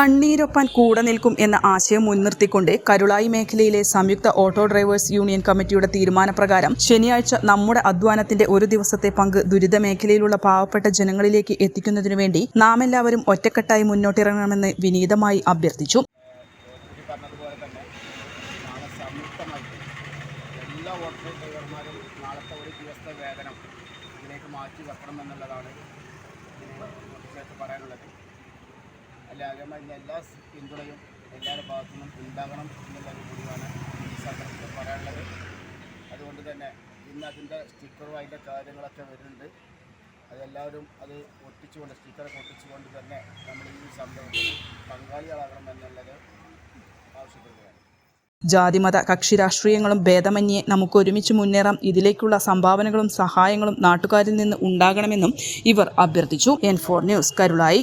കണ്ണീരൊപ്പാൻ കൂടെ നിൽക്കും എന്ന ആശയം മുൻനിർത്തിക്കൊണ്ട് കരുളായി മേഖലയിലെ സംയുക്ത ഓട്ടോ ഡ്രൈവേഴ്സ് യൂണിയൻ കമ്മിറ്റിയുടെ തീരുമാനപ്രകാരം ശനിയാഴ്ച നമ്മുടെ അധ്വാനത്തിന്റെ ഒരു ദിവസത്തെ പങ്ക് ദുരിത മേഖലയിലുള്ള പാവപ്പെട്ട ജനങ്ങളിലേക്ക് എത്തിക്കുന്നതിനു വേണ്ടി നാമെല്ലാവരും ഒറ്റക്കെട്ടായി മുന്നോട്ടിറങ്ങണമെന്ന് വിനീതമായി അഭ്യർത്ഥിച്ചു. എല്ലാ ഓട്ടോ ഡ്രൈവർമാരും ഇതിലേക്ക് മാറ്റി ഇതിനെക്കുറിച്ച് പറയാനുള്ളത്. അതേമാതിരി എല്ലാ പിന്തുണയും എല്ലാവരുടെ ഭാഗത്തു നിന്നും ഉണ്ടാകണം എന്നുള്ളത് കൂടിയാണ് ഈ സന്ദർഭത്തിൽ പറയാനുള്ളത്. അതുകൊണ്ട് തന്നെ ഇന്ന് അതിന്റെ സ്റ്റിക്കറും അതിന്റെ കാര്യങ്ങളൊക്കെ വരുന്നുണ്ട്. അതെല്ലാവരും അത് ഒട്ടിച്ചുകൊണ്ട് സ്റ്റിക്കറൊക്കെ ഒട്ടിച്ചുകൊണ്ട് തന്നെ നമ്മൾ ഈ സംരംഭത്തിൽ പങ്കാളികളാകണമെന്നുള്ളത് ആവശ്യപ്പെടുകയാണ്. ജാതിമത കക്ഷി രാഷ്ട്രീയങ്ങളും ഭേദമന്യേ നമുക്ക് ഒരുമിച്ച് മുന്നേറാം. ഇതിലേക്കുള്ള സംഭാവനകളും സഹായങ്ങളും നാട്ടുകാരിൽ നിന്ന് ഉണ്ടാകണമെന്നും ഇവർ അഭ്യർത്ഥിച്ചു. N four news Karulayi.